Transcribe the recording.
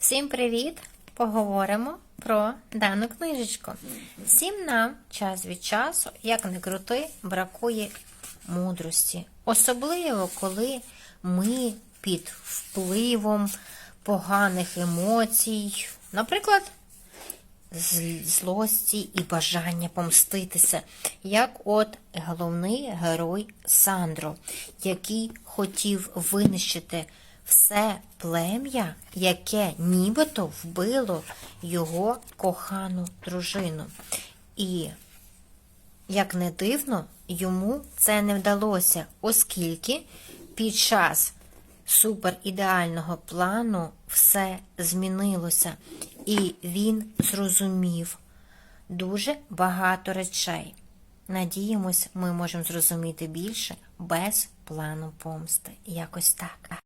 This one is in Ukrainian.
Всім привіт! Поговоримо про дану книжечку. Всім нам час від часу, як не крути, бракує мудрості. Особливо, коли ми під впливом поганих емоцій, наприклад, злості і бажання помститися, як от головний герой Сандро, який хотів винищити все плем'я, яке нібито вбило його кохану дружину. І, як не дивно, йому це не вдалося, оскільки під час суперідеального плану все змінилося, і він зрозумів дуже багато речей. Надіємось, ми можемо зрозуміти більше без плану помсти. Якось так.